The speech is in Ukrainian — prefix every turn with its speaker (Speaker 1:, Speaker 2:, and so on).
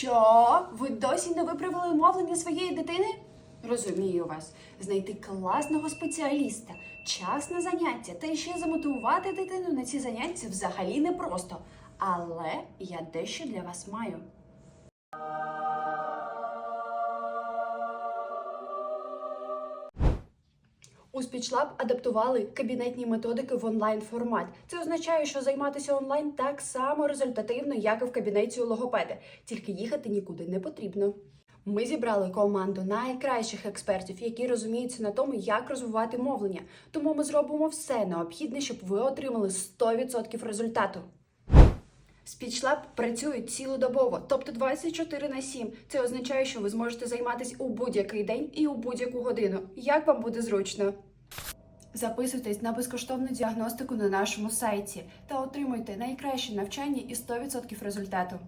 Speaker 1: Що? Ви досі не виправили мовлення своєї дитини? Розумію вас. Знайти класного спеціаліста, час на заняття та ще замотивувати дитину на ці заняття взагалі непросто. Але я дещо для вас маю. У SpeechLab адаптували кабінетні методики в онлайн формат. Це означає, що займатися онлайн так само результативно, як і в кабінеті у логопеда, тільки їхати нікуди не потрібно. Ми зібрали команду найкращих експертів, які розуміються на тому, як розвивати мовлення. Тому ми зробимо все необхідне, щоб ви отримали 100% результату. SpeechLab працює цілодобово, тобто 24 на 7. Це означає, що ви зможете займатися у будь-який день і у будь-яку годину. Як вам буде зручно? Записуйтесь на безкоштовну діагностику на нашому сайті та отримуйте найкраще навчання і 100% результату.